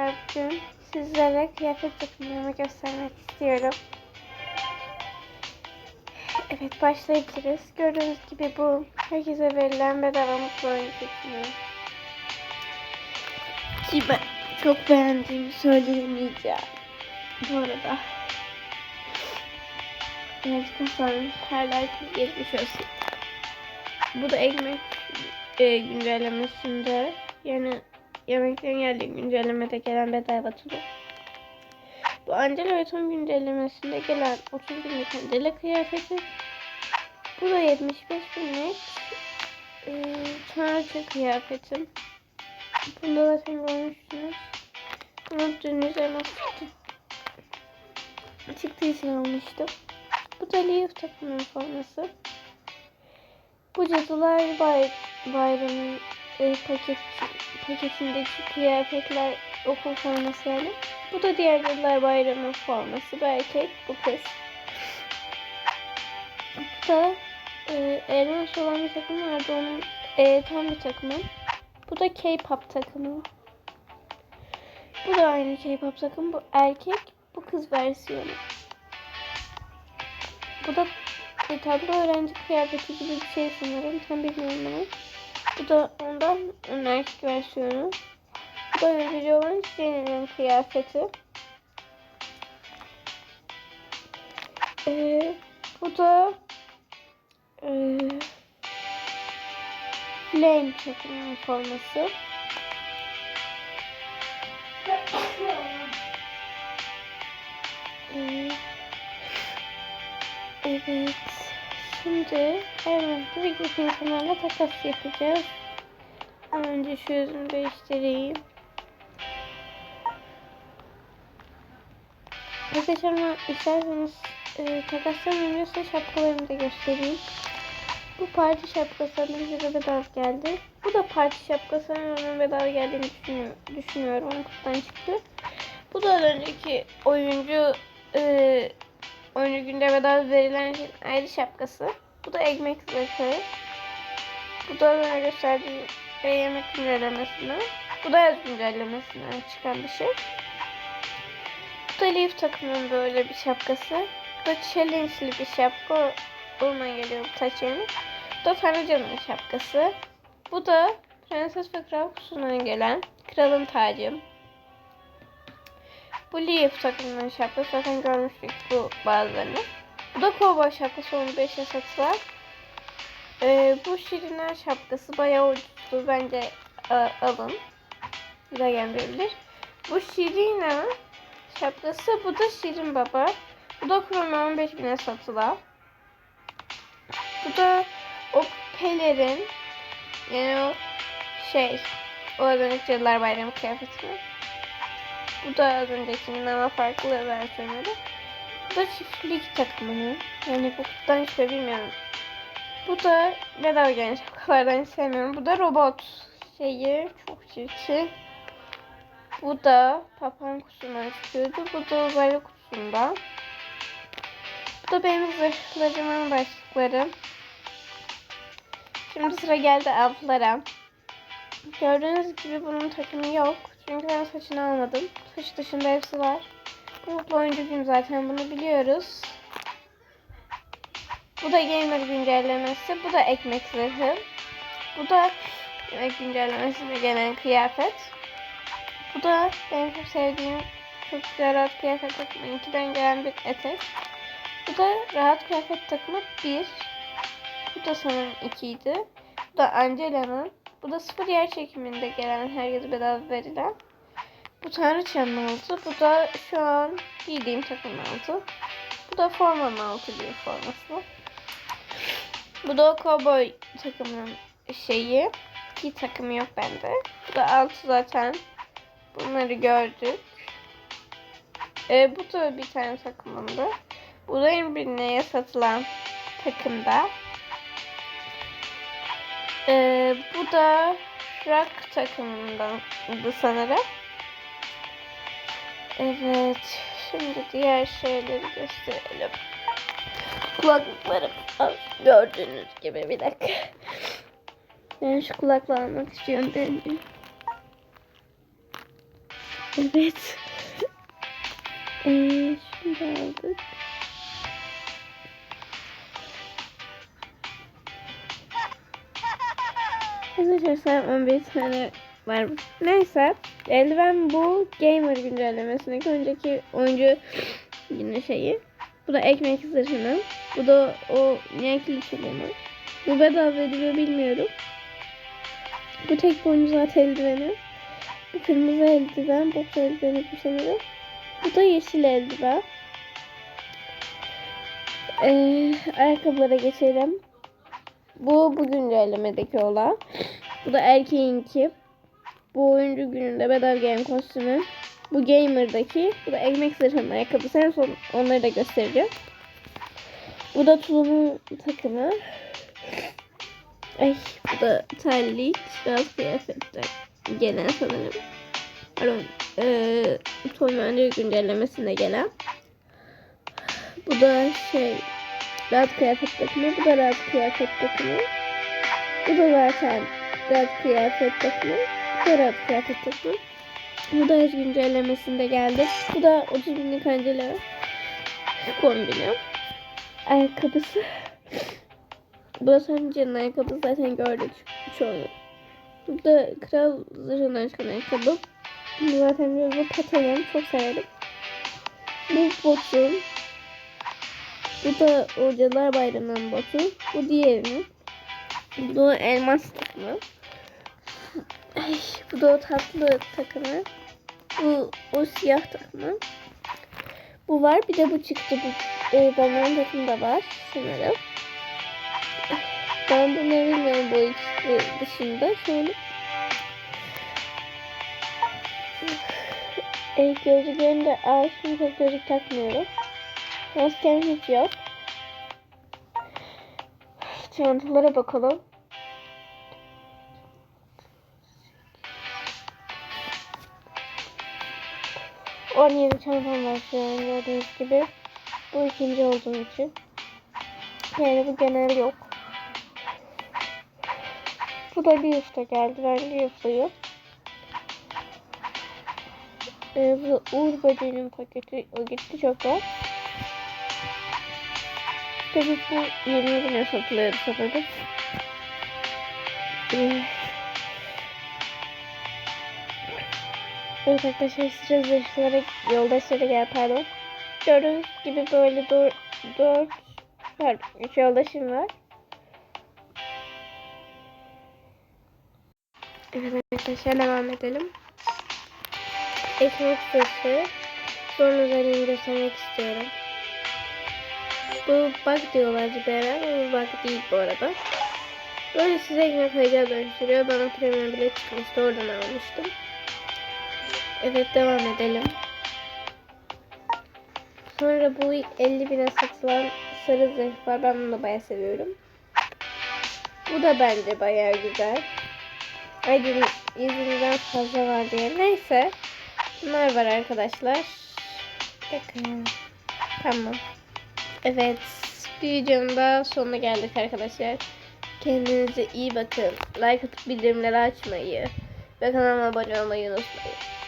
Bugün sizlere kıyafet takımlarımı göstermek istiyorum. Evet başlayabiliriz. Gördüğünüz gibi bu herkese verilen bedava mutlu oyun takımı. Ki ben çok beğendiğimi söyleyemeyeceğim. Bu arada. Gerçekten sonra her like geçmiş olsun. Bu da ekmek e, güncellemesinde yani yemeklerin geldiği güncellemede gelen bedava turu. Bu Angela ve Tom güncellemesinde gelen 30 günlük Angela kıyafeti. Bu da 75 günlük e, tanrıça kıyafetim. Bunda zaten görmüştünüz. Bunu dün üzerine çıktı. Çıktığı için almıştım. Bu da Leaf takımının forması. Bu Cadılar Bay Bayramı e, paket paketindeki kıyafetler okul forması yani. Bu da diğer Cadılar Bayramı forması. Bu erkek, bu kız. Bu da e, elmas olan bir takım vardı. Onun e, tam bir takımı. Bu da K-pop takımı. Bu da aynı K-pop takım. Bu erkek, bu kız versiyonu. Bu da e, tablo öğrenci kıyafeti gibi bir şey sanırım. Tam bilmiyorum ama. Bu da ondan erkek versiyonu. Bu da olan Jenny'nin kıyafeti. Ee, bu da ee, Flame takımının forması. Ee, evet. Şimdi hemen buradaki insanlarla takas yapacağız. Önce şu yüzümü değiştireyim. Arkadaşlar isterseniz e, takastan önce şapkalarımı da göstereyim. Bu parti şapkası bize bedava geldi. Bu da parti şapkası onun bedava geldiğini düşünüyorum. düşünüyorum. Onun kutudan çıktı. Bu da önceki oyuncu e, oyuncu günde bedava verilen şeyin ayrı şapkası. Bu da ekmek zırhı. Bu da bana gösterdiğim e, yemek güncellemesine. Bu da yaz güncellemesinden çıkan bir şey. Bu da Leaf takımının böyle bir şapkası. Bu da challenge'li bir şapka. Ondan geliyor bu taç. Bu da Tanrıcanın şapkası. Bu da Prenses ve Kral kutusundan gelen kralın tacı. Bu Leaf takımının şapkası. Zaten görmüştük bu bazılarını. Bu da kovboy şapkası 15 satılar. Ee, bu şirinler şapkası bayağı ucuzdu. Bence a, alın. Güzel gelebilir. Bu şirina şapkası. Bu da şirin baba. Bu da krona 15 bine satılan. Bu da o pelerin yani o şey o az önceki Yıllar Bayramı kıyafeti. Bu da az öncekinin ama farklı versiyonları. Bu da çiftlik takımının. Yani bu kutudan hiç bilmiyorum. Bu da bedava gelen şapkalardan hiç sevmiyorum. Bu da robot şeyi. Çok çirkin. Bu da papağan kutusundan çıkıyordu. Bu da uzaylı kutusundan. Bu da benim zırhlarımın başlıkları. Şimdi sıra geldi altlara. Gördüğünüz gibi bunun takımı yok. Çünkü ben saçını almadım. Saç dışında hepsi var. Mutlu oyuncu gün zaten bunu biliyoruz. Bu da gamer güncellemesi. Bu da ekmek zırhı. Bu da yemek güncellemesine gelen kıyafet. Bu da benim çok sevdiğim çok güzel rahat kıyafet takımı. İkiden gelen bir etek. Bu da rahat kıyafet takımı bir. Bu da sanırım ikiydi. Bu da Angela'nın. Bu da sıfır yer çekiminde gelen herkese bedava verilen. Bu Tanrıçanın altı. Bu da şu an giydiğim takımın altı. Bu da formanın altı bir forması. Bu da cowboy takımının şeyi. Ki takımı yok bende. Bu da altı zaten. Bunları gördük. Ee, bu da bir tane takımımdı. Bu da Embrine'ye satılan takımda. Ee, bu da rock takımındandı sanırım. Evet. Şimdi diğer şeyleri gösterelim. Kulaklıklarım. Al, Gördüğünüz gibi bir dakika. Ben şu kulaklığı almak istiyorum benim. Evet. Ee, şunu aldık. Arkadaşlar 11 tane var. Neyse. Eldiven bu gamer güncellemesindeki önceki oyuncu yine şeyi. Bu da ekmek zırhının. Bu da o renkli çubuğunu. Bu bedava ediliyor bilmiyorum. Bu tek boyunca zaten eldiveni. Bu kırmızı eldiven, boks eldiveni bu sanırım. Bu da yeşil eldiven. Ee, ayakkabılara geçelim. Bu bu güncellemedeki olan. Bu da erkeğinki. Bu oyuncu gününde bedava game kostümü. Bu gamer'daki. Bu da ekmek zırhının ayakkabısı. En son onları da göstereceğim. Bu da tulumun takımı. Ay bu da terlik. Biraz kıyafetler. Gelen sanırım. Pardon. Ee, Toy güncellemesinde gelen. Bu da şey rahat kıyafet takımı. Bu da rahat kıyafet takımı. Bu da zaten rahat kıyafet takımı. Bu da rahat kıyafet takımı. Bu da her güncellemesinde geldi. Bu da 30 binlik Angela kombini. Ayakkabısı. Bu da Sancı'nın ayakkabısı zaten gördük çoğunu. Bu da kral zırhından çıkan ayakkabı. Bu zaten biraz bu patenim. Çok severim. Bu botum. Bu da Hocalar Bayramı'nın botu. Bu diğerinin. Bu elmas takımı. Ay, bu da o tatlı takımı. Bu o siyah takımı. Bu var. Bir de bu çıktı. Bu e, balon takımı da var sanırım. Ben bunları bilmiyorum bu ikisi dışında. Şöyle. E, gözlüklerim de çok gözlük takmıyorum. Maskem hiç yok. Çantalara bakalım. On yedi çantam var şu an gördüğünüz gibi. Bu ikinci olduğum için. Yani bu genel yok. Bu da bir usta geldi. Ben bir ustayım. Ee, bu da Uğur Böceği'nin paketi. O gitti çoktan. Tabii bu 20 bine satılıyor sanırım. Ee, Evet arkadaşlar sıra zırhlara yoldaşlara gel pardon. Gördüğünüz gibi böyle dört, dört pardon, üç yoldaşım var. Evet arkadaşlar devam edelim. Ekmek sırtı. Sonra özelliğini göstermek istiyorum. Bu bug diyorlar ara ama bu bug değil bu arada. Böyle size ekmek ayacağı dönüştürüyor. Bana premium bile çıkmıştı. Oradan almıştım. Evet devam edelim. Sonra bu 50 bine satılan sarı zırh var. Ben bunu da bayağı seviyorum. Bu da bence bayağı güzel. Aydın yüzünden fazla var diye. Neyse. Bunlar var arkadaşlar. Bakın. Tamam. Evet. Bir videonun da sonuna geldik arkadaşlar. Kendinize iyi bakın. Like atıp bildirimleri açmayı ve kanalıma abone olmayı unutmayın.